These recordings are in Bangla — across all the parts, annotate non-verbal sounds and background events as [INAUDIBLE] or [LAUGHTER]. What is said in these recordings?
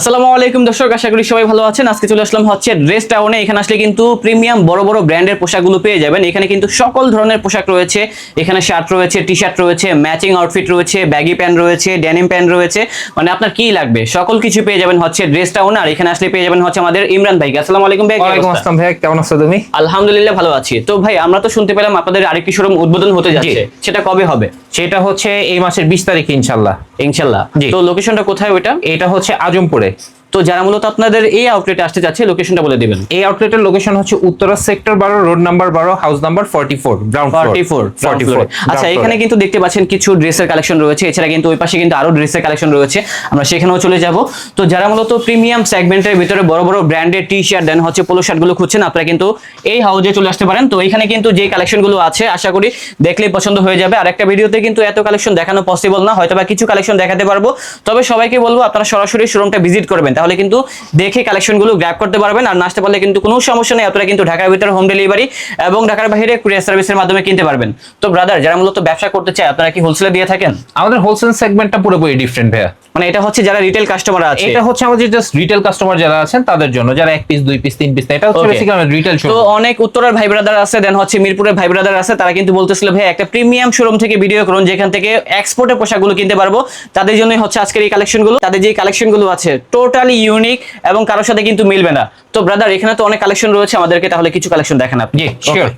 আসসালামু আলাইকুম দর্শক আশা করি সবাই ভালো আছেন। আজকে চলে আসলাম হচ্ছে ড্রেস টাউনে এখানে আসলে কিন্তু প্রিমিয়াম বড় বড় ব্র্যান্ডের পোশাকগুলো পেয়ে যাবেন। এখানে কিন্তু সকল ধরনের পোশাক রয়েছে। এখানে শার্ট রয়েছে টি শার্ট রয়েছে ম্যাচিং আউটফিট রয়েছে ব্যাগি প্যান্ট রয়েছে ডেনিম প্যান্ট রয়েছে। মানে আপনার কি লাগবে? সকল কিছু পেয়ে যাবেন হচ্ছে ড্রেস টাউন আর এখানে আসলে পেয়ে যাবেন হচ্ছে আমাদের ইমরান ভাইকে। আসসালামু আলাইকুম ভাই ওয়ালাইকুম আসসালাম ভাই কেমন আছো তুমি? আলহামদুলিল্লাহ ভালো আছি। তো ভাই আমরা তো শুনতে পেলাম আপনাদের আরেকটি শোরুম উদ্বোধন হতে যাচ্ছে। সেটা কবে হবে? সেটা হচ্ছে এই মাসের বিশ তারিখে ইনশাল্লাহ। ইনশাল্লাহ। তো লোকেশনটা কোথায় ওইটা? এটা হচ্ছে আজমপুরে। তো যারা মূলত আপনাদের এই আউটলেটে আসতে যাচ্ছে লোকেশনটা বলে দিবেন। এই আউটলেটের লোকেশন হচ্ছে উত্তরা সেক্টর বারো রোড নাম্বার বারো house number forty four ground forty four forty four আচ্ছা এখানে কিন্তু দেখতে পাচ্ছেন কিছু ড্রেসের কালেকশন রয়েছে। এছাড়া কিন্তু ওই পাশে কিন্তু আরও ড্রেসের কালেকশন রয়েছে। আমরা সেখানেও চলে যাব। তো যারা মূলত প্রিমিয়াম সেগমেন্টের ভিতরে বড় বড় ব্র্যান্ডের টি শার্ট দেন হচ্ছে পোলো শার্টগুলো খুঁজছেন আপনারা কিন্তু এই হাউজে চলে আসতে পারেন। তো এখানে কিন্তু যে কালেকশনগুলো আছে আশা করি দেখলেই পছন্দ হয়ে যাবে। আর একটা ভিডিওতে কিন্তু এত কালেকশন দেখানো পসিবল না। হয়তো বা কিছু কালেকশন দেখাতে পারব। তবে সবাইকে বলব আপনারা সরাসরি শোরুমটা ভিজিট করবেন। তাহলে কিন্তু দেখে কালেকশনগুলো গ্র্যাব করতে পারবেন আর না আসতে পারলে কিন্তু কোনো সমস্যা নেই। আপনারা কিন্তু ঢাকার ভিতরে হোম ডেলিভারি এবং ঢাকার বাইরে কুরিয়ার সার্ভিসের মাধ্যমে কিনতে পারবেন। তো ব্রাদার যারা মূলত ব্যবসা করতে চায় আপনারা কি হোলসেলে দিয়ে থাকেন? আমাদের হোলসেল সেগমেন্টটা পুরোপুরি ডিফারেন্ট ভাইয়া। মানে এটা হচ্ছে যারা রিটেল কাস্টমার আছে। এটা হচ্ছে আমাদের জাস্ট রিটেল কাস্টমার যারা আছেন তাদের জন্য। যারা এক পিস দুই পিস তিন পিস এটা হচ্ছে বেসিক্যালি আমাদের রিটেল তো অনেক উত্তরের ভাই ব্রাদার আছে দেন হচ্ছে মিরপুরের ভাই ব্রাদার আছে তারা কিন্তু বলতেছিল ভাই একটা প্রিমিয়াম শোরুম থেকে ভিডিও করুন যেখান থেকে এক্সপোর্টের পোশাকগুলো কিনতে পারব। তাদের জন্যই হচ্ছে আজকের এই কালেকশনগুলো তাদের যে কালেকশনগুলো আছে টোটালি ইউনিক এবং কারোর সাথে কিন্তু মিলবে না। তো ব্রাদার এখানে তো অনেক কালেকশন রয়েছে আমাদেরকে তাহলে কিছু কালেকশন দেখান আপনি। জি শিওর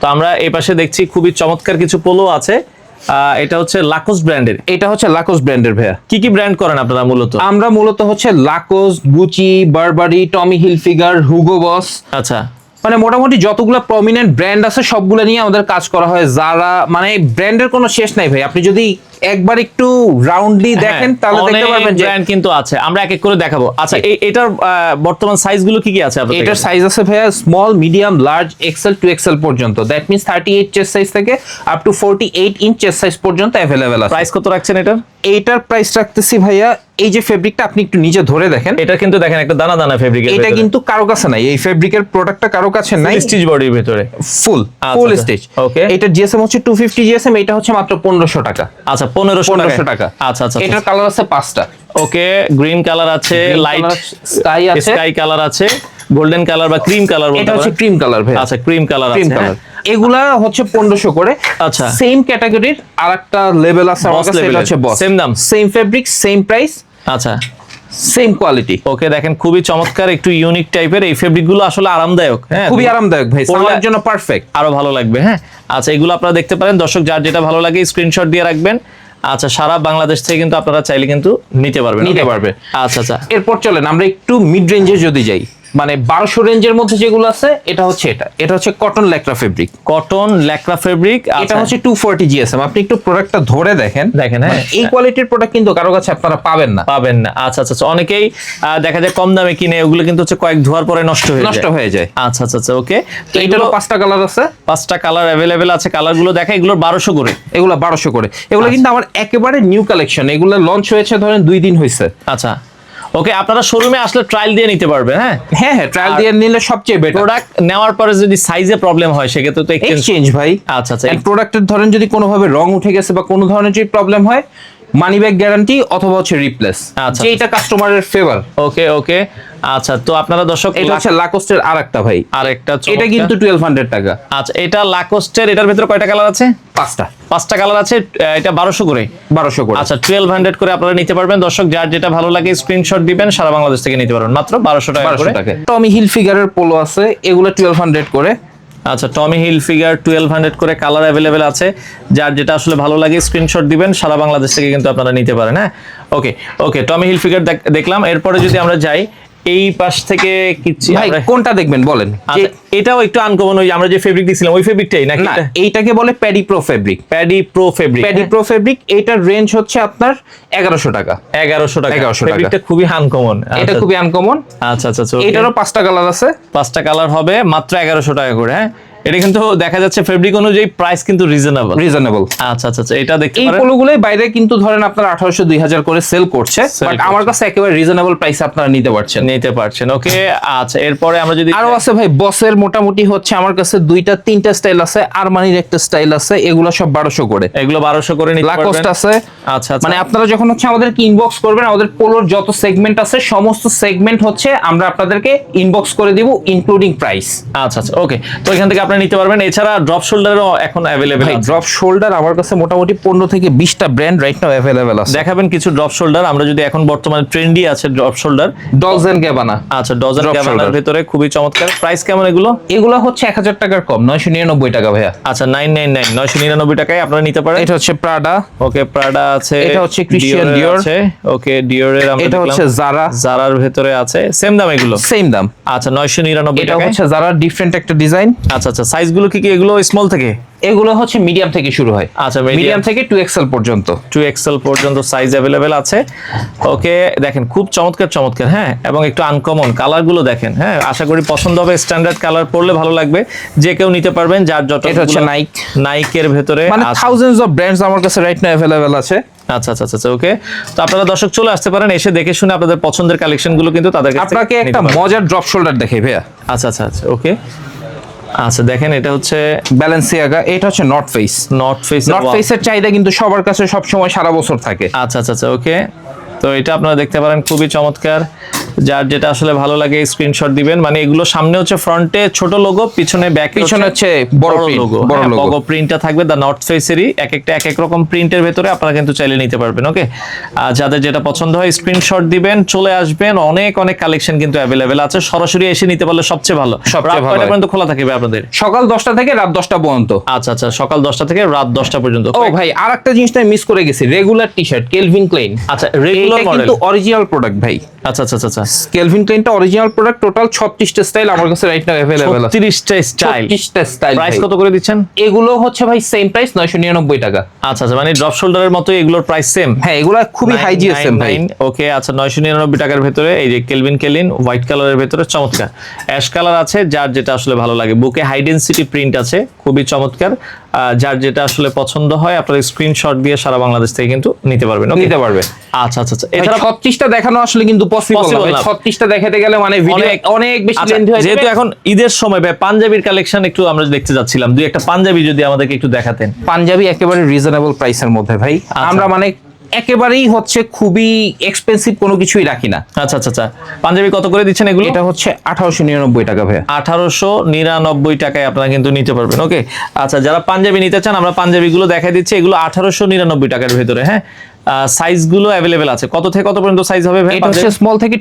তো আমরা এই পাশে দেখছি খুবই চমৎকার কিছু পোলো আছে। এটা হচ্ছে লাকোস ব্র্যান্ডের এটা হচ্ছে লাকোস ব্র্যান্ডের ভাইয়া। কি কি ব্র্যান্ড করেন আপনারা মূলত? আমরা মূলত হচ্ছে Lacoste Gucci Burberry Tommy Hilfiger Hugo Boss আচ্ছা। মানে মোটামুটি যতগুলো প্রমিনেন্ট ব্র্যান্ড আছে সবগুলো নিয়ে আমাদের কাজ করা হয়। যারা মানে ব্র্যান্ডের কোনো শেষ নাই ভাই। আপনি যদি একবার একটু রাউন্ডলি দেখেন তাহলে দেখতে পারবেন যে ব্র্যান্ড কিন্তু আছে। আমরা এক এক করে দেখাবো। আচ্ছা এটার বর্তমান সাইজগুলো কি কি আছে আপনাদের এটার সাইজ আছে ভাইয়া small medium large XL two XL পর্যন্ত। That means thirty eight chest size থেকে up to forty eight inch chest size পর্যন্ত অ্যাভেলেবেল আছে। প্রাইস কত রাখছেন এটার? এইটার প্রাইস রাখতেছি ভাইয়া এই যে ফেব্রিকটা আপনি একটু নিজে ধরে দেখেন। এটা কিন্তু দেখেন একটা দানা দানা ফেব্রিক এটা কিন্তু কারও কাছে নাই। এই ফেব্রিকের প্রোডাক্টটা কারও কাছে নাই। স্টিচ বডির ভিতরে। Full full. Stage Okay. এটা জিএসএম হচ্ছে টু ফিফটি জিএসএম এটা হচ্ছে মাত্র পনেরোশো টাকা। আচ্ছা পনেরোশো পনেরোশো টাকা। আচ্ছা আচ্ছা এটার কালার আছে পাঁচটা। ওকে গ্রিন কালার আছে লাইট আছে। স্কাই কালার আছে গোল্ডেন কালার বা ক্রিম কালার এটা হচ্ছে ক্রিম কালার ভাই আচ্ছা ক্রিম কালার আছে হ্যাঁ। এগুলা হচ্ছে পনেরোশো করে। আচ্ছা। সেম ক্যাটাগরির আর একটা লেভেল আছে আমার কাছে এটা হচ্ছে বস Same দাম? সেম ফেব্রিক সেম প্রাইস আচ্ছা। সেম কোয়ালিটি ওকে দেখেন খুবই চমৎকার একটু ইউনিক টাইপের এই ফেব্রিকগুলো আসলে আরামদায়ক হ্যাঁ? খুবই আরামদায়ক ভাই পরলে- জন্য পারফেক্ট আরও ভালো লাগবে হ্যাঁ? আচ্ছা এগুলো আপনারা দেখতে পারেন। দর্শক যার যেটা ভালো লাগে স্ক্রিনশট দিয়ে রাখবেন। আচ্ছা সারা বাংলাদেশ থেকে কিন্তু আপনারা চাইলে কিন্তু নিতে পারবেন নিতে পারবে। আচ্ছা আচ্ছা। এরপর চলেন আমরা একটু মিড রেঞ্জে যদি যাই। মানে বারোশো রেঞ্জের মধ্যে যেগুলো আছে এটা হচ্ছে এটা। এটা হচ্ছে cotton lycra fabric cotton lycra fabric এটা হচ্ছে টু ফোরটি জিএসএম আপনি একটু প্রোডাক্টটা ধরে দেখেন। দেখেন, হ্যাঁ। মানে এই কোয়ালিটির প্রোডাক্ট কিন্তু কারও কাছে আপনারা পাবেন না। পাবেন না। আচ্ছা আচ্ছা আচ্ছা। অনেকেই দেখা যায় কম দামে কিনে ওগুলো কিন্তু হচ্ছে কয়েক ধোয়ার পরে নষ্ট হয়ে নষ্ট হয়ে যায়। আচ্ছা আচ্ছা আচ্ছা ওকে। তো এটারও পাঁচটা কালার আছে। পাঁচটা কালার অ্যাভেলেবেল আছে। কালারগুলো দেখা এগুলো বারোশো করে। এগুলো বারোশো করে। এগুলো কিন্তু আমার একেবারে নিউ কালেকশন এগুলো লঞ্চ হয়েছে ধরেন দুই দিন হয়েছে আচ্ছা। ওকে আপনারা শোরুমে আসলে ট্রায়াল দিয়ে নিতে পারবেন হ্যাঁ? হ্যাঁ হ্যাঁ ট্রায়াল দিয়ে নিলে সবচেয়ে বেটার প্রোডাক্ট নেওয়ার পরে যদি সাইজে প্রবলেম হয় সেক্ষেত্রে তো এক্সচেঞ্জ ভাই। আচ্ছা আচ্ছা প্রোডাক্টের ধরেন যদি কোনোভাবে রং উঠে গেছে বা কোনো ধরনের যদি প্রবলেম হয় মানি ব্যাক গ্যারান্টি অথবা হচ্ছে রিপ্লেস আচ্ছা। যেটা কাস্টমারের ফেভার ওকে ওকে আচ্ছা তো আপনারা দর্শক এটা হচ্ছে লাকোস্টের আর একটা ভাই। আরেকটা এটা কিন্তু টুয়েলভ হান্ড্রেড টাকা। আচ্ছা এটা লাকোস্টের এটার ভিতরে কয়টা কালার আছে? পাঁচটা। পাঁচটা কালার আছে এটা বারোশো করে। বারোশো করে। আচ্ছা টুয়েলভ হান্ড্রেড করে আপনারা নিতে পারবেন। দর্শক যার যেটা ভালো লাগে স্ক্রিনশট দিবেন সারা বাংলাদেশ থেকে নিতে পারবেন। মাত্র বারোশো টাকা বারোশো করে। টমি হিল ফিগারের পোলো আছে এগুলো টুয়েলভ হান্ড্রেড করে। আচ্ছা Tommy Hilfiger twelve hundred করে কালার অ্যাভেলেবেল আছে। যার যেটা আসলে ভালো লাগে স্ক্রিনশট দিবেন, সারা বাংলাদেশ থেকে কিন্তু আপনারা নিতে পারেন হ্যাঁ? Okay okay Tommy Hilfiger দেখলাম। এরপরে যদি আমরা যাই এই পাশ থেকে কিচ্ছি ভাই কোনটা দেখবেন? বলেন। আচ্ছা, এটাও একটু আনকমন ওই আমরা যে ফেব্রিক দিছিলাম ওই ফেব্রিকটাই নাকি না এইটাকে বলে paddy pro fabric paddy pro fabric paddy pro fabric এটার রেঞ্জ হচ্ছে আপনার 1100 টাকা। এগারোশো টাকা। 1100 টাকা। ফেব্রিকটা খুবই আনকমন এটা খুবই আনকমন আচ্ছা আচ্ছা আচ্ছা এটারও পাঁচটা কালার আছে। পাঁচটা কালার হবে মাত্র 1100 টাকা করে হ্যাঁ। এটা কিন্তু দেখা যাচ্ছে ফেব্রিক অনুযায়ী প্রাইস কিন্তু রিজনেবল রিজনেবল আচ্ছা আচ্ছা আচ্ছা এটা দেখতে পারেন। এই পোলোগুলোই বাইরে কিন্তু ধরেন আপনার আঠারোশো দুই হাজার করে সেল করছে বাট আমার কাছে একেবারে রিজনেবল প্রাইসে আপনারা নিতে পারছেন। নিতে পারছেন ওকে আচ্ছা এরপরে আমরা যদি আরও আছে ভাই বসের মোটামুটি হচ্ছে আমার কাছে দুইটা তিনটা স্টাইল আছে আরমানির একটা স্টাইল আছে এগুলো সব বারোশো করে। এগুলো বারোশো করে নিতে লাকোস্ট পারবেন। আছে। আচ্ছা আচ্ছা। মানে আপনারা যখন হচ্ছে আমাদেরকে ইনবক্স করবেন আমাদের পোলোর যত সেগমেন্ট আছে সমস্ত সেগমেন্ট হচ্ছে আমরা আপনাদেরকে ইনবক্স করে দিব ইনক্লুডিং প্রাইস আচ্ছা আচ্ছা ওকে তো এখান থেকে আপনি নিতে পারবেন। এছাড়া ড্রপ শোল্ডারও এখন অ্যাভেলেবেল আছে। ড্রপ শোল্ডার আমার কাছে মোটামুটি পনেরো থেকে বিশটা ব্র্যান্ড রাইট নাও অ্যাভেলেবেল আছে। দেখাবেন কিছু ড্রপ শোল্ডার আমরা যদি এখন বর্তমানে ট্রেন্ডি আছে ড্রপ শোল্ডার এন্ড গ্যাবানা আচ্ছা ডজন shoulder। ভিতরে খুবই চমৎকার। প্রাইস কেমন এগুলো? এগুলো হচ্ছে এক হাজার টাকার কম নয়শো নিরানব্বই টাকা ভাইয়া। আচ্ছা নাইন নাইন নাইন নয়শো নিরানব্বই টাকায় আপনারা নিতে পারেন। এটা হচ্ছে প্রাডা ওকে প্রাডা আছে এটা হচ্ছে Christian Dior-এর আছে। ওকে ডিওরের আমরা এটা হচ্ছে জারা জারার ভেতরে আছে। সেম দাম এগুলো? সেম দাম। আচ্ছা নয়শো নিরানব্বই এটা টাকায়। হচ্ছে জারা ডিফারেন্ট একটা ডিজাইন আচ্ছা আচ্ছা সাইজগুলো কি কি এগুলো স্মল থেকে? এগুলো হচ্ছে মিডিয়াম থেকে শুরু হয়। আচ্ছা, মিডিয়াম থেকে টু এক্সেল পর্যন্ত। টু এক্সেল পর্যন্ত সাইজ অ্যাভেলেবেল আছে। ওকে দেখেন খুব চমৎকার চমৎকার হ্যাঁ? এবং একটু আনকমন কালারগুলো দেখেন হ্যাঁ? আশা করি পছন্দ হবে স্ট্যান্ডার্ড কালার পরলে ভালো লাগবে। যে কেউ নিতে পারবেন যার যত এটা হচ্ছে নাইক নাইকের ভেতরে মানে থাউজেন্ডস অফ ব্র্যান্ডস আমার কাছে রাইট নাও অ্যাভেলেবেল আছে। আচ্ছা আচ্ছা আচ্ছা ওকে তো আপনারা দর্শক চলে আসতে পারেন এসে দেখে শুনে আপনাদের পছন্দের কালেকশনগুলো কিন্তু তাদের কাছে আপনাকে একটা মজার ড্রপ শোল্ডার দেখাই ভাইয়া। আচ্ছা আচ্ছা আচ্ছা ওকে আচ্ছা দেখেন এটা হচ্ছে ব্যালেন্সিয়াগা এটা হচ্ছে North Face North Face North ফেসের চাহিদা কিন্তু সবার কাছে সবসময় সারা বছর থাকে। আচ্ছা আচ্ছা আচ্ছা ওকে তো এটা আপনারা দেখতে পারেন খুবই চমৎকার। যার যেটা আসলে ভালো লাগে স্ক্রিনশট দিবেন। মানে এগুলো সামনে হচ্ছে ফ্রন্টে ছোট লোগো পিছনে ব্যাকে পিছনে হচ্ছে বড় লোগো বড়। বড় প্রিন্টটা থাকবে দা নর্থ ফেসেরই এক একটা এক এক রকম প্রিন্টের ভেতরে আপনারা কিন্তু চাইলে নিতে পারবেন ওকে আর যাদের যেটা পছন্দ হয় স্ক্রিনশট দিবেন চলে আসবেন। অনেক অনেক কালেকশন কিন্তু অ্যাভেলেবেল আছে। সরাসরি এসে নিতে পারলে সবচেয়ে ভালো। সবচেয়ে ভালো পর্যন্ত খোলা থাকবে আপনাদের? সকাল দশটা থেকে রাত দশটা পর্যন্ত। আচ্ছা আচ্ছা সকাল দশটা থেকে রাত দশটা পর্যন্ত। ও ভাই আর একটা জিনিসটা মিস করে গেছি। Regular T shirt Calvin Klein আচ্ছা রেগুলার মডেল কিন্তু অরিজিনাল প্রোডাক্ট ভাই। আচ্ছা আচ্ছা আচ্ছা কেলভিন ক্লেনটা অরিজিনাল প্রোডাক্ট টোটাল স্টাইল আমার কাছে রাইট নাও আছে। তিরিশটা স্টাইল স্টাইল প্রাইস কত করে দিচ্ছেন? এগুলো হচ্ছে ভাই সেম প্রাইস নয়শো নিরানব্বই টাকা। আচ্ছা আচ্ছা মানে ড্রপ শোল্ডারের মতো এগুলোর প্রাইস সেম হ্যাঁ এগুলা খুবই হাই জিএসএম ভাই। ওকে আচ্ছা নয়শো নিরানব্বই টাকার ভেতরে এই যে কেলভিন কেলিন হোয়াইট কালারের ভেতরে চমৎকার। অ্যাশ কালার আছে যার যেটা আসলে ভালো লাগে। বুকে হাই ডেন্সিটি প্রিন্ট আছে খুবই চমৎকার। যার যেটা আসলে পছন্দ হয় আপনারা স্ক্রিনশট দিয়ে সারা বাংলাদেশ থেকে কিন্তু নিতে পারবেন নিতে পারবে আচ্ছা আচ্ছা আচ্ছা। এছাড়া এছাড়া ছত্রিশটা দেখানো আসলে কিন্তু পসিবল না। দেখাতে গেলে মানে ভিডিও অনেক- বেশি লেন্দি লেন্থ হয়ে যেহেতু এখন ঈদের সময় ভাই পাঞ্জাবির কালেকশন একটু আমরা দেখতে যাচ্ছিলাম। দুই একটা পাঞ্জাবি যদি আমাদেরকে একটু দেখাতেন। পাঞ্জাবি একেবারে রিজনেবল প্রাইসের মধ্যে ভাই। আচ্ছা। আমরা মানে একেবারেই হচ্ছে খুবই এক্সপেন্সিভ কোনো কিছুই রাখি না। আচ্ছা আচ্ছা আচ্ছা। পাঞ্জাবি কত করে দিচ্ছেন এগুলো? এটা হচ্ছে আঠারোশো নিরানব্বই টাকা ভাই আঠারোশো নিরানব্বই টাকায় আপনারা কিন্তু নিতে পারবেন ওকে আচ্ছা যারা পাঞ্জাবি নিতে চান আমরা পাঞ্জাবিগুলো দেখাই দিচ্ছি। এগুলো আঠারোশো নিরানব্বই টাকার ভেতরে হ্যাঁ? সাইজগুলো অ্যাভেলেবেল আছে। কত থেকে কত পর্যন্ত সাইজ হবে ভাই এটা হচ্ছে স্মল থেকে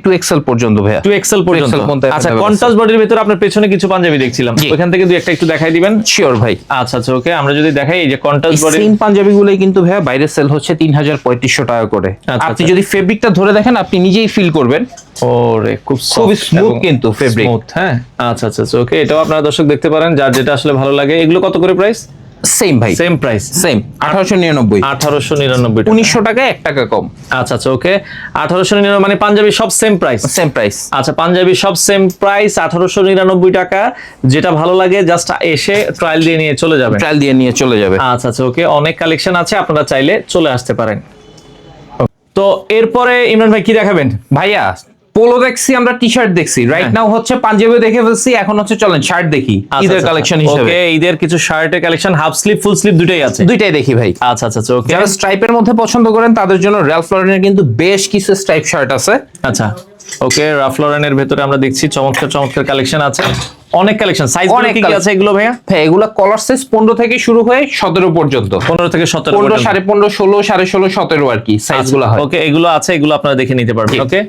পর্যন্ত ভাইয়া। পর্যন্ত। 2XL পর্যন্ত আচ্ছা কন্টাস বডির ভিতরে আপনার পেছনে কিছু পাঞ্জাবি দেখছিলাম। ওখান থেকে দুই একটা একটু দেখাই দিবেন? শিওর ভাই। আচ্ছা আচ্ছা ওকে আমরা যদি দেখাই এই যে কন্টাস বডি সেম পাঞ্জাবি গুলোই কিন্তু ভাইয়া বাইরে সেল হচ্ছে তিন হাজার পঁয়ত্রিশশো টাকা করে। আচ্ছা, আপনি আচ্ছা। যদি ফেব্রিকটা ধরে দেখেন আপনি নিজেই ফিল করবেন। ওরে খুব খুবই স্মুথ কিন্তু ফেব্রিক স্মুথ হ্যাঁ? আচ্ছা আচ্ছা ওকে এটাও আপনারা দর্শক দেখতে পারেন যার যেটা আসলে ভালো লাগে। এগুলো কত করে প্রাইস সেম ভাই। সেম প্রাইস সেম আঠারোশো নিরানব্বই। আঠারোশো নিরানব্বই টাকা। উনিশশো টাকা এক টাকা কম। আচ্ছা আচ্ছা ওকে আঠারোশো নিরানব্বই মানে পাঞ্জাবি সব সেম প্রাইস সেম প্রাইস আচ্ছা পাঞ্জাবি সব সেম প্রাইস আঠারোশো নিরানব্বই টাকা। যেটা ভালো লাগে জাস্ট এসে ট্রায়াল দিয়ে নিয়ে চলে যাবেন। ট্রায়াল দিয়ে নিয়ে চলে যাবে। আচ্ছা আচ্ছা ওকে অনেক কালেকশন আছে আপনারা চাইলে চলে আসতে পারেন। তো এরপরে ইমরান ভাই কি দেখাবেন? ভাইয়া পোলো দেখছি আমরা টি শার্ট দেখছি রাইট। নাও হচ্ছে পাঞ্জাবি দেখে ফেলছি এখন হচ্ছে চলেন শার্ট দেখি ঈদের কালেকশন হিসেবে। ওকে আচ্ছা, ঈদের কিছু শার্টের collection half sleeve full sleeve দুটোই আছে। দুইটাই দেখি ভাই। আচ্ছা আচ্ছা আচ্ছা ওকে যারা স্ট্রাইপের মধ্যে পছন্দ করেন তাদের জন্য র্যালফ লরেনের কিন্তু বেশ কিছু স্ট্রাইপ শার্ট আছে। আচ্ছা ওকে রাফ লরেনের ভেতরে আমরা দেখছি চমৎকার চমৎকার কালেকশন আছে। অনেক কালেকশন সাইজ অনেক কি আছে এগুলো ভাইয়া? ভাই এগুলা কলার সাইজ পনেরো থেকে শুরু হয়ে সতেরো পর্যন্ত। পনেরো থেকে সতেরো পনেরো পর্যন্ত। সাড়ে পনেরো ষোলো সাড়ে ষোলো সতেরো আর কি সাইজগুলো হয়। ওকে এগুলো আছে এগুলো আপনারা দেখে নিতে পারবেন ওকে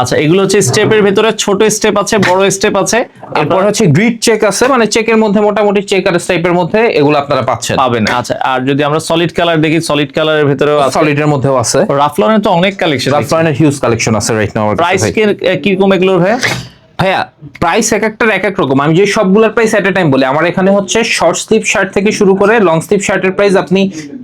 আচ্ছা এগুলো হচ্ছে স্টেপের ভেতরে ছোট স্টেপ আছে বড় স্টেপ আছে। এরপর হচ্ছে গ্রিড চেক আছে মানে চেকের মধ্যে মোটামুটি চেক আর মধ্যে এগুলো আপনারা পাচ্ছেন। পাবেন আচ্ছা আর যদি আমরা সলিড কালার দেখি সলিড কালারের ভেতরেও আছে। সলিডের মধ্যেও আছে। রাফলনের তো অনেক কালেকশন রাফ লরেনের হিউজ কালেকশন আছে রাইট নাও প্রাইস কি কীরকম এগুলোর ভাইয়া? ভাইয়া প্রাইস এক একটার এক এক রকম। আমি যে সবগুলোর প্রাইস এট এ টাইম বলি আমার এখানে হচ্ছে শর্ট স্লিভ শার্ট থেকে শুরু করে লং স্লিভ শার্টের প্রাইস আপনি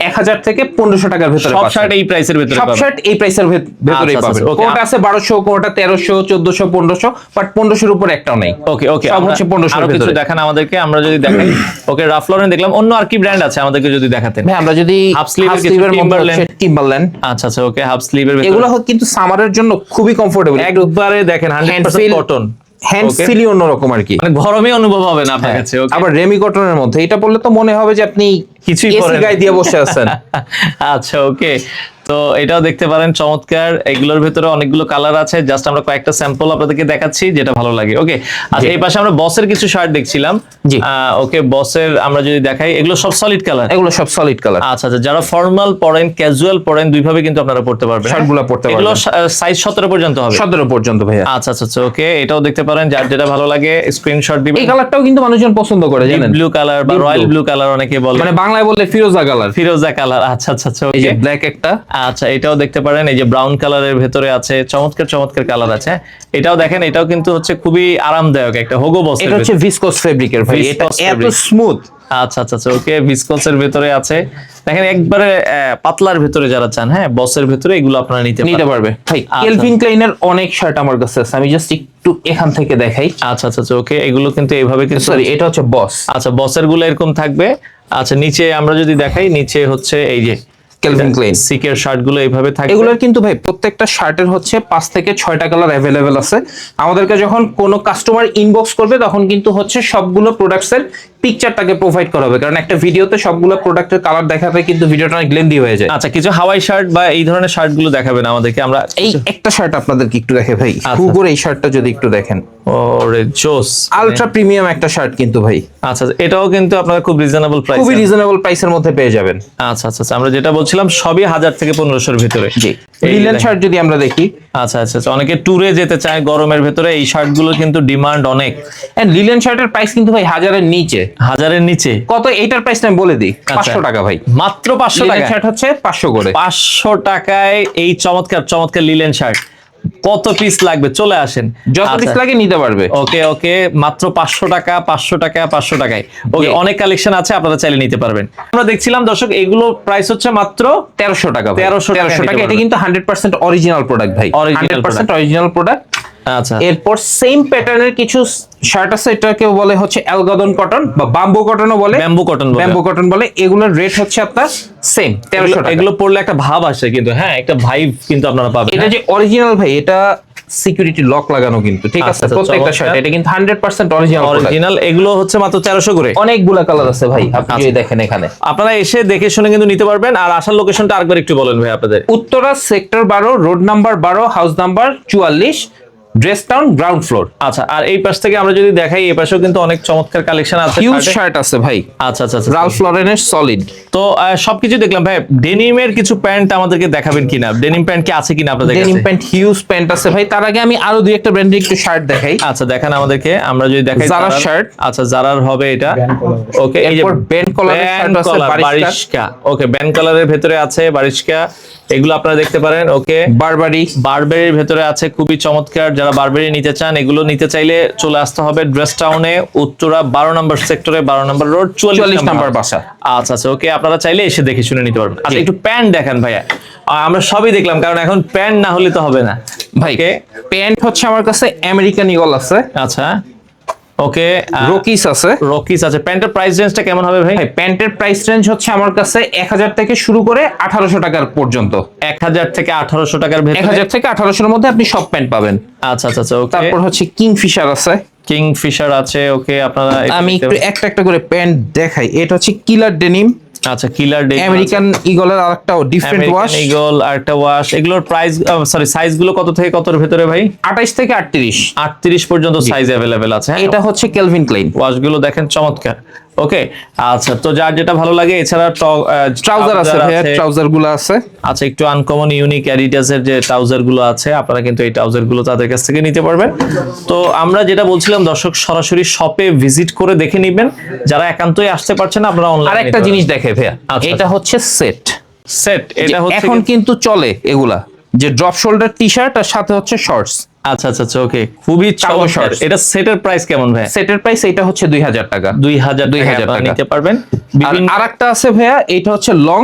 এক হাজার থেকে পনেরোশো টাকার ভেতরে সব শার্ট এই প্রাইসের ভিতরে সব শার্ট এই প্রাইসের ভেতরেই আচ্ছা, পাবেন আচ্ছা. কোনটা আছে বারোশো কোনটা তেরোশো চোদ্দশো পনেরোশো বাট পনেরোশোর উপর একটাও নেই। ওকে ওকে সব হচ্ছে 1500 আরও এর কিছু দেখান আমাদেরকে আমরা যদি দেখাই। ওকে রাফ লরেন দেখলাম অন্য আর কি ব্র্যান্ড আছে আমাদেরকে যদি দেখাতেন? ভাই আমরা যদি হাফ এর কিছু Timberland। টিম্বারল্যান্ড আচ্ছা আচ্ছা ওকে হাফ স্লিভের ভিতরে। এগুলো কিন্তু সামারের জন্য খুবই কমফোর্টেবল একবারে দেখেন 100% কটন হ্যান্ড Okay. ফিলি অন্যরকম আর কি। মানে গরমে অনুভব হবে না আপনার কাছে ওকে আবার রেমি কটনের মধ্যে এটা পড়লে তো মনে হবে যে আপনি কিছুই গায়ে দিয়ে বসে আছেন। [LAUGHS] আচ্ছা ওকে তো এটাও দেখতে পারেন চমৎকার। এগুলোর ভিতরে অনেকগুলো কালার আছে। জাস্ট আমরা কয়েকটা স্যাম্পল আপনাদেরকে দেখাচ্ছি যেটা ভালো লাগে। ওকে আচ্ছা এই পাশে আমরা বসের কিছু শার্ট দেখছিলাম। জি। ওকে বসের আমরা যদি দেখাই এগুলো সব সলিড কালার এগুলো সব সলিড কালার আচ্ছা আচ্ছা যারা ফর্মাল পড়েন ক্যাজুয়াল পড়েন দুইভাবে কিন্তু আপনারা পড়তে পারবেন? শার্টগুলো পড়তে পারবেন। এগুলো সাইজ সতেরো পর্যন্ত হবে। সতেরো পর্যন্ত ভাইয়া। আচ্ছা আচ্ছা আচ্ছা ওকে এটাও দেখতে পারেন যার যেটা ভালো লাগে স্ক্রিনশট দিবেন। এই কালারটাও কিন্তু মানুষজন পছন্দ করে জানেন? ব্লু কালার বা রয়্যাল ব্লু কালার অনেকে বলে। মানে বাংলায় বললে ফিরোজা কালার ফিরোজা কালার আচ্ছা আচ্ছা আচ্ছা এই যে ব্ল্যাক একটা। আচ্ছা এটাও দেখতে পারেন এই যে ব্রাউন কালারের ভেতরে আছে চমৎকার চমৎকার কালার আছে। এটাও দেখেন এটাও কিন্তু হচ্ছে খুবই আরামদায়ক একটা হোগো বস এটা হচ্ছে ভিসকোস ফেব্রিকের ভাই এটা এত স্মুথ আচ্ছা আচ্ছা আচ্ছা ওকে ভিসকোসের ভেতরে আছে। দেখেন একবারে পাতলার ভেতরে যারা চান হ্যাঁ বসের ভেতরে এগুলো আপনারা নিতে নিতে পারবে। ভাই আচ্ছা। কেলভিন ক্লাইনের অনেক শার্ট আমার কাছে আছে আমি জাস্ট একটু এখান থেকে দেখাই। আচ্ছা আচ্ছা আচ্ছা ওকে এগুলো কিন্তু এইভাবে কিন্তু সরি এটা হচ্ছে বস আচ্ছা বসেরগুলো এরকম থাকবে। আচ্ছা নিচে আমরা যদি দেখাই নিচে হচ্ছে এই যে কেলভিন ক্লাইন সিকের শার্টগুলো এইভাবে থাকে এগুলোর কিন্তু ভাই প্রত্যেকটা শার্টের হচ্ছে পাঁচ থেকে ছয়টা কালার অ্যাভেলেবেল আছে। আমাদেরকে যখন কোনো কাস্টমার ইনবক্স করবে তখন কিন্তু হচ্ছে সবগুলো প্রোডাক্টস এর পিকচারটাকে প্রোভাইড করা হবে। কারণ একটা ভিডিওতে সবগুলো প্রোডাক্টের কালার দেখাতে কিন্তু ভিডিওটা অনেক লেন্দি হয়ে যায়। আচ্ছা কিছু হাওয়াই শার্ট বা এই ধরনের শার্টগুলো দেখাবেন আমাদেরকে আমরা এই একটা শার্ট আপনাদেরকে একটু দেখে ভাই আচ্ছা। হুগোর এই শার্টটা যদি একটু দেখেন। ওরে জোস। আলট্রা প্রিমিয়াম একটা শার্ট কিন্তু ভাই। আচ্ছা এটাও কিন্তু আপনারা খুব রিজনেবল প্রাইস খুবই রিজনেবল প্রাইসের মধ্যে পেয়ে যাবেন। আচ্ছা আচ্ছা আচ্ছা, আমরা যেটা বলছিলাম সবই হাজার থেকে পনেরোশোর ভিতরে। জি। লিলেন শার্ট যদি আমরা দেখি। আচ্ছা আচ্ছা আচ্ছা অনেকে ট্যুরে যেতে চায় গরমের ভেতরে এই শার্টগুলো কিন্তু ডিমান্ড অনেক। এন্ড লিলেন শার্টের প্রাইস কিন্তু ভাই হাজারের নিচে। হাজারের নিচে। কত? এইটার প্রাইস আমি বলে দিই। আচ্ছা। পাঁচশো টাকা ভাই। মাত্র পাঁচশো টাকা শার্ট হচ্ছে পাঁচশো করে। পাঁচশো টাকায় এই চমৎকার চমৎকার লিলেন শার্ট কত পিস লাগবে? চলে আসেন। যত পিস আচ্ছা। লাগে নিতে পারবে। ওকে ওকে। মাত্র পাঁচশো টাকা পাঁচশো টাকা পাঁচশো টাকায়। ওকে অনেক কালেকশন আছে আপনারা চাইলে নিতে পারবেন। আমরা দেখছিলাম দর্শক এগুলো প্রাইস হচ্ছে মাত্র তেরোশো টাকা 1300 টাকা তেরোশো টাকা। এটা কিন্তু হান্ড্রেড পার্সেন্ট অরিজিনাল প্রোডাক্ট ভাই। হান্ড্রেড পার্সেন্ট অরিজিনাল প্রোডাক্ট আচ্ছা। এরপর সেম প্যাটার্নের কিছু শার্ট আছে এটাকে বলে হচ্ছে অ্যালগাদন কটন বা বাম্বু কটনও বলে। ব্যাম্বু কটন ব্যাম্বু কটন বলে। এগুলোর রেট হচ্ছে আপনার সেম তেরোশো এগুলো পড়লে একটা ভাব আসে কিন্তু হ্যাঁ একটা ভাইব কিন্তু আপনারা পাবেন। এটা যে অরিজিনাল ভাই এটা সিকিউরিটি লক লাগানো কিন্তু ঠিক আচ্ছা, আছে? আচ্ছা, প্রত্যেকটা শার্ট এটা কিন্তু হান্ড্রেড পার্সেন্ট অরিজিনাল অরিজিনাল এগুলো হচ্ছে মাত্র তেরোশো করে। অনেকগুলা কালার আছে ভাই আপনি। যদি দেখেন এখানে। আপনারা এসে দেখে শুনে কিন্তু নিতে পারবেন আর আসার লোকেশনটা আরেকবার একটু বলেন ভাই আপনাদের। উত্তরা সেক্টর বারো রোড নাম্বার বারো হাউস নাম্বার চুয়াল্লিশ ড্রেস টাউন গ্রাউন্ড ফ্লোর আচ্ছা আর এই পাশ থেকে আমরা যদি দেখাই এই পাশেও কিন্তু অনেক চমৎকার কালেকশন আছে। হিউজ শার্ট আছে ভাই। আচ্ছা আচ্ছা আচ্ছা রালফ লরেনের সলিড তো সবকিছু দেখলাম। ভাই ডেনিমের কিছু প্যান্ট আমাদেরকে দেখাবেন কিনা? ডেনিম প্যান্ট কি আছে কিনা আপনাদের কাছে? ডেনিম প্যান্ট হিউজ প্যান্ট আছে। ভাই তার আগে আমি আরও দুই একটা ব্র্যান্ডের একটু শার্ট দেখাই। আচ্ছা দেখান আমাদেরকে। আমরা যদি দেখাই Zara- shirt। আচ্ছা জারার হবে এটা। ওকে এই যে এরপর band collar এর band shirt আছে, বারিশকা। বারিশকা ওকে ব্যান্ড কালারের ভেতরে আছে বারিশকা এগুলো আপনারা দেখতে পারেন ওকে? বারবারি বারবারির ভেতরে আছে খুবই চমৎকার। যারা বারবারি নিতে চান এগুলো নিতে চাইলে চলে আসতে হবে ড্রেস টাউনে উত্তরা বারো নম্বর সেক্টরে বারো নম্বর রোড চুয়াল্লিশ নম্বর বাসা। আচ্ছা আচ্ছা ওকে আপনারা চাইলে এসে দেখে শুনে নিতে পারবেন। আচ্ছা একটু প্যান্ট দেখান ভাইয়া। আমরা সবই দেখলাম কারণ এখন প্যান্ট না হলে তো হবে না। ভাইকে প্যান্ট হচ্ছে আমার কাছে আমেরিকান ইগল আছে। আচ্ছা। ওকে রকিস আছে। রকিস আছে। প্যান্টের প্রাইস রেঞ্জটা কেমন হবে ভাই? প্যান্টের প্রাইস রেঞ্জ হচ্ছে আমার কাছে এক হাজার থেকে শুরু করে আঠারোশো টাকার পর্যন্ত। এক হাজার থেকে আঠারোশো টাকার এক ভেতরে হাজার থেকে আঠারোশোর মধ্যে আপনি সব প্যান্ট পাবেন। আচ্ছা আচ্ছা আচ্ছা ওকে তারপর হচ্ছে কিং ফিশার আছে। কিং ফিশার আছে ওকে আপনারা আমি একটু একটা একটা করে প্যান্ট দেখাই। এটা হচ্ছে কিলার ডেনিম আচ্ছা কিলার ডে আমেরিকান ইগলের আরেকটা ডিফারেন্ট ওয়াশ ইগল আরেকটা ওয়াশ এগুলোর প্রাইস সরি সাইজগুলো কত থেকে কতর ভিতরে ভাই? আঠাইশ থেকে আটত্রিশ। আটত্রিশ পর্যন্ত সাইজ अवेलेबल আছে হ্যাঁ? এটা হচ্ছে কেলভিন ক্লাইন ওয়াশগুলো দেখেন চমৎকার। ওকে আচ্ছা তো যার যেটা ভালো লাগে এছাড়া ট্রাউজার আছে ভাইয়া ট্রাউজারগুলো আছে। আচ্ছা একটু আনকমন ইউনিক অ্যাডিডাস এর যে ট্রাউজারগুলো আছে আপনারা কিন্তু এই ট্রাউজারগুলো তাদের কাছ থেকে নিতে পারবেন। তো আমরা যেটা বলছিলাম দর্শক সরাসরি শপে ভিজিট করে দেখে নেবেন। যারা একান্তই আসতে পারছেন না, আপনারা আর অনলাইন একটা জিনিস দেখে ভাইয়া আচ্ছা, এটা হচ্ছে সেট সেট এটা হচ্ছে এখন কিন্তু চলে এগুলা। যে ড্রপ শোল্ডার টি শার্ট আর সাথে হচ্ছে শর্টস আচ্ছা আচ্ছা আচ্ছা ওকে খুবই চমৎকার। এটা সেটের প্রাইস কেমন ভাই সেটের প্রাইস এটা হচ্ছে দুই হাজার টাকা। দুই হাজার দুই 2000 হাজার টাকা। নিতে পারবেন। আর বিভিন্ন আরেকটা আছে ভাইয়া এটা হচ্ছে লং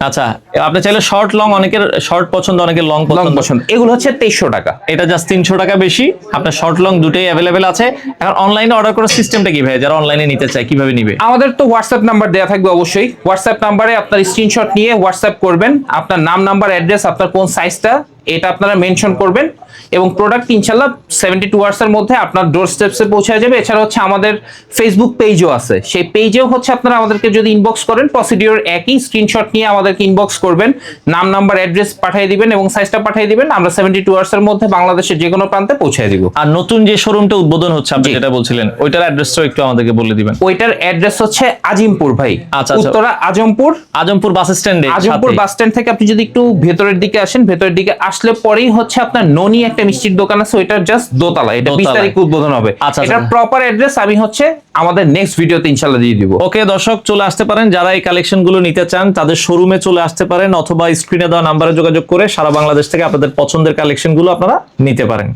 আচ্ছা আপনি চাইলে শর্ট লং অনেকের শর্ট পছন্দ অনেকের লং লং পছন্দ। পছন্দ। এগুলো হচ্ছে তেইশশো টাকা। এটা জাস্ট তিনশো টাকা বেশি। আপনার শর্ট লং দুটোই অ্যাভেলেবেল আছে। এখন অনলাইনে অর্ডার করার সিস্টেমটা কি ভাই যারা অনলাইনে নিতে চায় কীভাবে নিবে? আমাদের তো হোয়াটসঅ্যাপ নাম্বার দেওয়া থাকবে অবশ্যই। হোয়াটসঅ্যাপ নাম্বারে আপনার স্ক্রিনশট নিয়ে হোয়াটসঅ্যাপ করবেন। আপনার নাম নাম্বার অ্যাড্রেস আপনার কোন সাইজটা এটা আপনারা মেনশন করবেন। এবং প্রোডাক্ট ইনশাল্লাহ সেভেন্টি টু আওয়ার্সের মধ্যে আপনার ডোর স্টেপসে পৌঁছে যাবে। এছাড়া হচ্ছে আমাদের ফেসবুক পেজও আছে। সেই পেজেও হচ্ছে আপনারা আমাদেরকে যদি ইনবক্স করেন প্রসিডিওর একই স্ক্রিনশট নিয়ে আমাদেরকে ইনবক্স করবেন নাম নাম্বার অ্যাড্রেস পাঠিয়ে দিবেন এবং সাইজটা পাঠিয়ে দিবেন আমরা সেভেন্টি টু আওয়ার্সের মধ্যে বাংলাদেশের যে কোনো প্রান্তে পৌঁছে দিব। আর নতুন যে শোরুমটা উদ্বোধন হচ্ছে আপনি যেটা বলছিলেন ওইটার অ্যাড্রেসটাও একটু আমাদেরকে বলে দিবেন। ওইটার অ্যাড্রেস হচ্ছে আজিমপুর ভাই। আচ্ছা, আচ্ছা। উত্তরা আজমপুর। আজমপুর বাস স্ট্যান্ডে আজমপুর বাস স্ট্যান্ড থেকে আপনি যদি একটু ভেতরের দিকে আসেন ভেতরের দিকে আসলে পরেই হচ্ছে আপনার ননি একটা মিষ্টির দোকান আছে ওইটার জাস্ট দোতলা। এটা বিশ তারিখ উদ্বোধন হবে। এটার আচ্ছা। প্রপার অ্যাড্রেস আমি হচ্ছে আমাদের নেক্সট ভিডিওতে ইনশাল্লাহ দিয়ে দিব। ওকে দর্শক চলে আসতে পারেন। যারা এই কালেকশনগুলো নিতে চান তাদের শোরুমে চলে আসতে পারেন অথবা স্ক্রিনে দেওয়া নাম্বারে যোগাযোগ করে সারা বাংলাদেশ থেকে আপনাদের পছন্দের কালেকশনগুলো আপনারা নিতে পারেন।